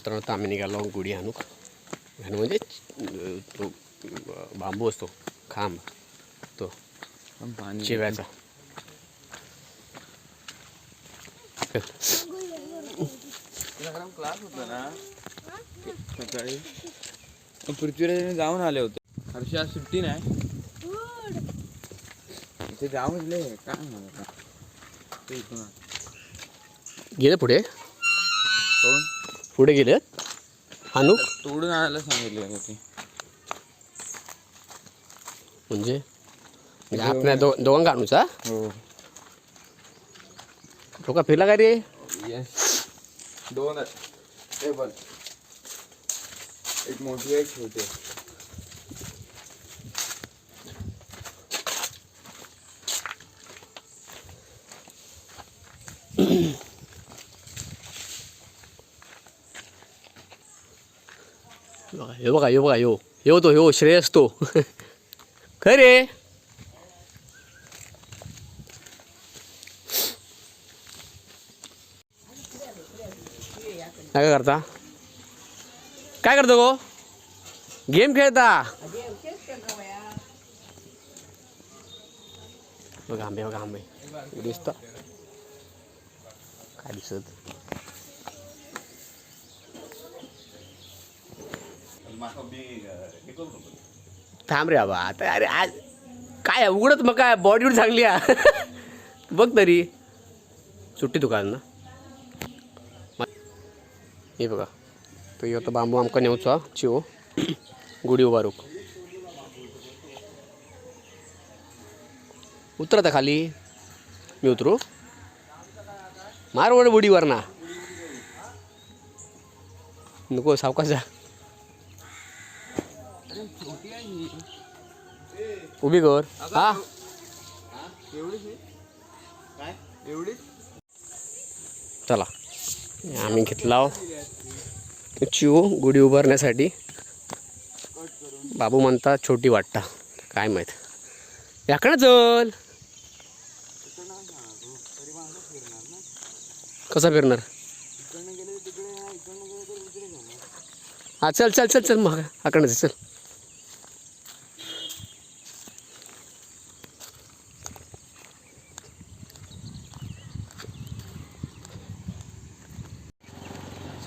मित्रांनो आता आम्ही निघालो गुढी आणू आणू म्हणजे तो बांबू असतो खांब तो चिव्याचा. क्लास होता ना. सकाळी. मग पृथ्वीराज जाऊन आले होते. हर्षी आज सुट्टी नाही. ते जाऊन गेले काय म्हणा ते इथून आले. गेले पुढे? कोण? पुढे गेले आणू तोडून आणायला सांगितले होते म्हणजे? म्हणजे आपल्या दो दोघांका आणूचा हो. डोका फिरला का रे? येस दोन आहेत. ते एक मोठी एक छोटी बघा हे बघा हे बघा यो. यो तो ह्यो श्रेयस तो. खरे? काय करता? काय करतो गो? गेम खेळता? बघा आंबे बघा आंबे. दिसत? काय दिसत? थांब रे बाबा. आता अरे आज काय उघडत मग काय बॉडी चांगली आहे. बघ तरी. सुट्टी दुकान ना. हे बघा. तो यो तो बांबू आमकां नेवचो चिवो गुडी उबारूक उतरता खाली. मी उतरू. मार वड बुडीवर ना. नको सावकाश जा. उभी कर. हा? एवढीच काय? एवढीच? चला. आम्ही घेतला चिव गुढी उभारण्यासाठी. बाबू म्हणता छोटी वाटता काय माहीत. याकडे चल. कसा फिरणार? हा चल चल चल चल मग. आकडे चल.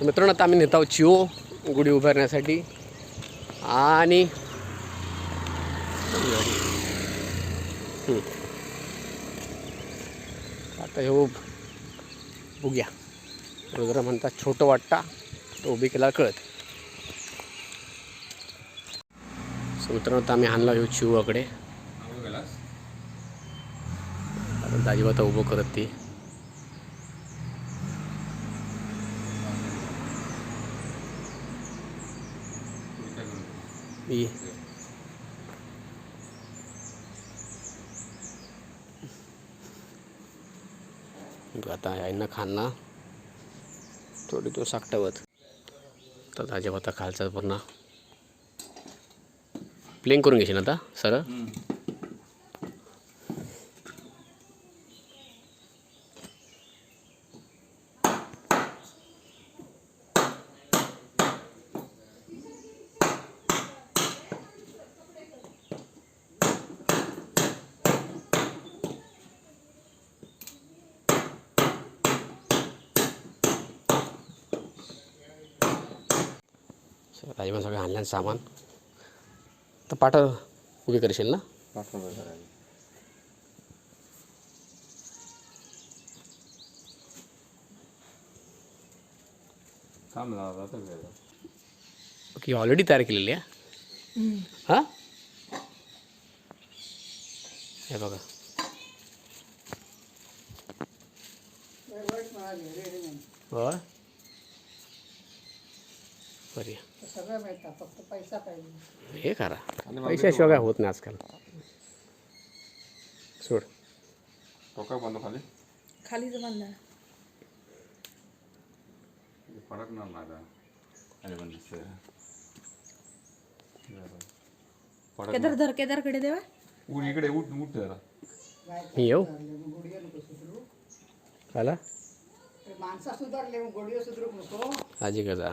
मित्रांनो आता आम्ही नेत आहोत चिओ गुढी उभारण्यासाठी. आणि. आता ह्यो बघूया रुद्र म्हणतात छोटं वाटता तो उभी केला कळत. सो मित्रांनो आता आम्ही आणला ह्यो चिओकडे. गेलास? आता दाजी आता उभं करत ती. ही आता यांना खाल्ला. थोडी तो साकटावत तर ताज्या होता खालचा पूर्ण प्लेन करून घेशील आता सर राजीबा सगळं आणलं सामान. तर पाठ उभी करशील ना? पाठवलं करायला थांब ना आता गेला की ऑलरेडी तयार केलेली आहे. हां? हे बघा. होय बरी. सगळं मिळतं फक्त पैसा पाहिजे. हे करा. पैशाशिवाय काय होत नाही आजकाल. सोड. टोका खाली. खाली जमानला फरक ना माझा अरे पण दिसतंय. फरक केदार धर केदारकडे देवा. उठ इकडे उठ उठ जरा. मी येऊ? आला? माणसा सुधारले सुधरू नको. आजी कजा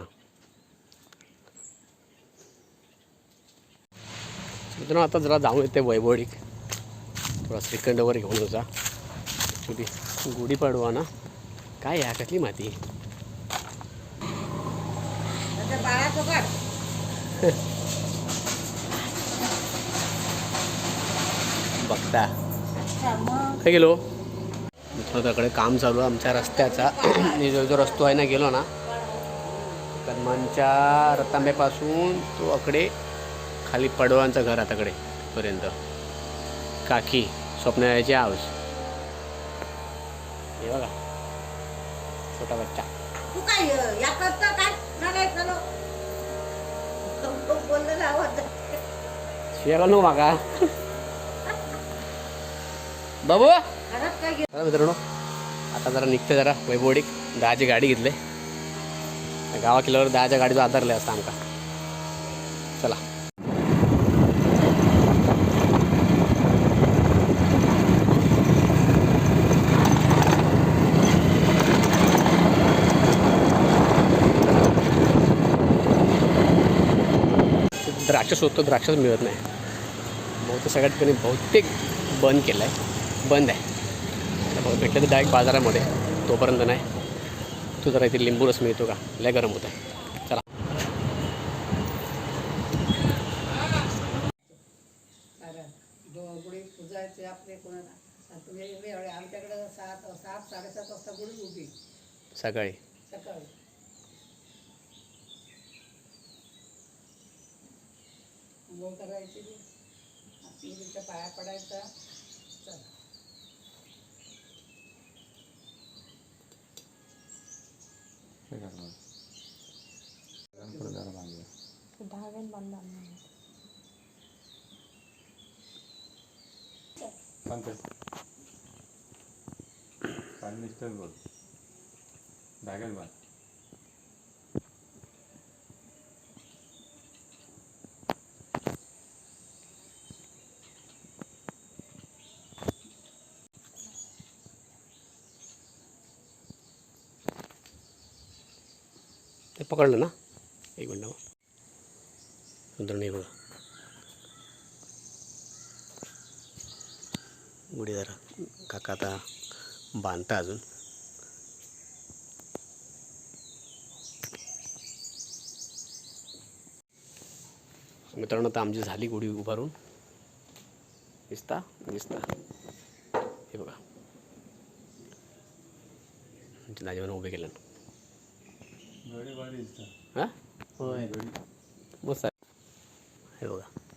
मित्रांनो आता जरा जाऊन येते वैभवडीक थोडा श्रीखंड वगैरे घेऊन जा. गुढीपाडवा ना काय या कसली माती? बघता. काय गेलो? मित्राकडे काम चालू आहे आमच्या रस्त्याचा. जो जो रस्तो आहे ना गेलो ना कदमांच्या रतांब्यापासून तो अकडे खाली पडवांचं घर आताकडे पर्यंत. काकी स्वप्नाची हाऊस हे बघा. छोटा बच्चा. तू काय या करता काय? नको मागा बाबू? मित्रांनो आता जरा निघते जरा वैभवडीक दहाची गाडी घेतले. गावा किल्ल्यावर दहाच्या गाडीचा आधारले असता आमका. चला. शोधतो द्राक्षच मिळत नाही. बहुतेक सगळ्या ठिकाणी बहुतेक बंद केलं आहे बंद आहे. भाऊ भेटलं तर डायरेक्ट बाजारामध्ये. तोपर्यंत नाही. तू जरा इथे लिंबू रस मिळतो का? लय गरम होत आहे चला गुढी अंघोळ करायची. आपली तिच्या पाया पडायचा. चला. पाणी मिस्टर बोल. बॅगल बाल ते पकडलं ना? एक मिनटं मग. नंतर नाही बघा. गुढी जरा काका आता बांधता अजून. मित्रांनो आता आमची झाली गुढी उभारून. दिसता? दिसता. हे बघा. आमच्या दाजीवानं उभे केलं हां? होय. मस्त आहे. हे बघा.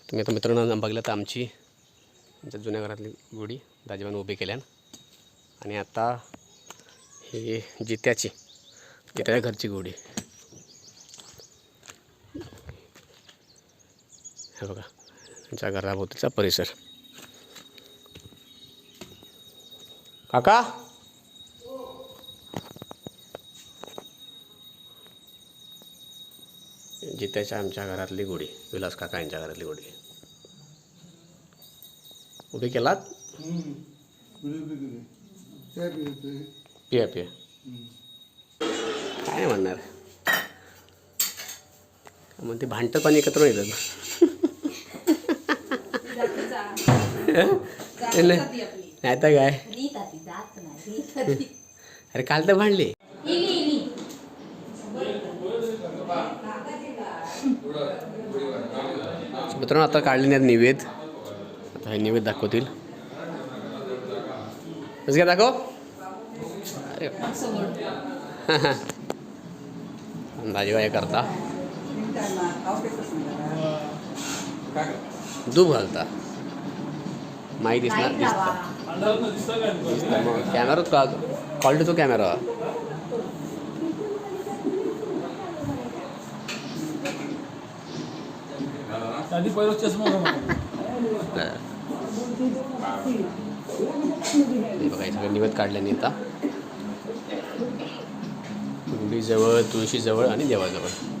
तुम्ही आता मित्रांनो बघलं तर आमची आमच्या जुन्या घरातली गुढी दाजीबान उभी केल्यान आणि आता ही जित्याची जित्याच्या घरची गुढी. हे बघा त्यांच्या घराभोवतीचा परिसर. काका? जित्याच्या आमच्या घरातली गोडी विलास काका यांच्या घरातली गोडी उभी केलात? पिया पिया. काय म्हणणार? मग ते भांडतं पाणी एकत्र येतात नाही तर काय अरे काल तर भांडले. मित्रांनो आता काढले नाहीत निवेद. आता हे निवेद दाखवतील. कसं काय दाखव? अरे अंदाजे काय करता. धूप घालता. माहीत दिसणार दिसतं. मग कॅमेराच का क्वालिटीचो कॅमेरा बघा सगळं निवत काढल्याने आता गुढीजवळ तुळशीजवळ आणि देवाजवळ.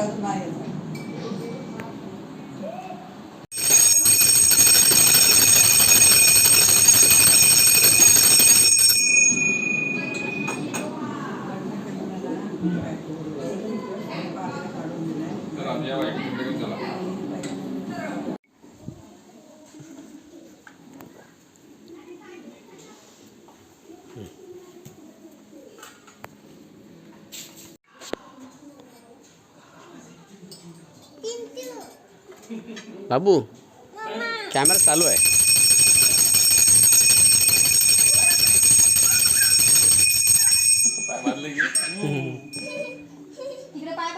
casa do. बाबू कॅमेरा चालू आहे. तिकडे पाय